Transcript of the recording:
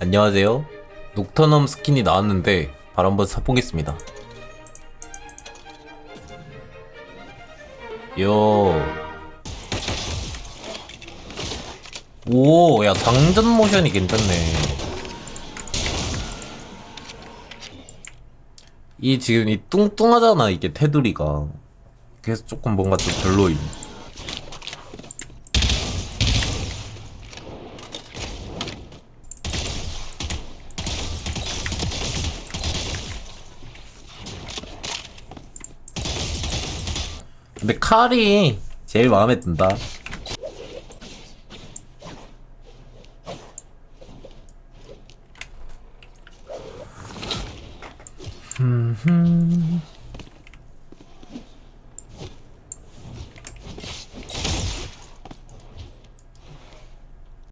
안녕하세요. 녹터넘 스킨이 나왔는데 바로 한번 사보겠습니다. 요. 오, 야, 장전 모션이 괜찮네. 이 지금 이 뚱뚱하잖아, 이게 테두리가. 그래서 조금 뭔가 좀 별로임. 근데 칼이 제일 마음에 든다. 흠흠.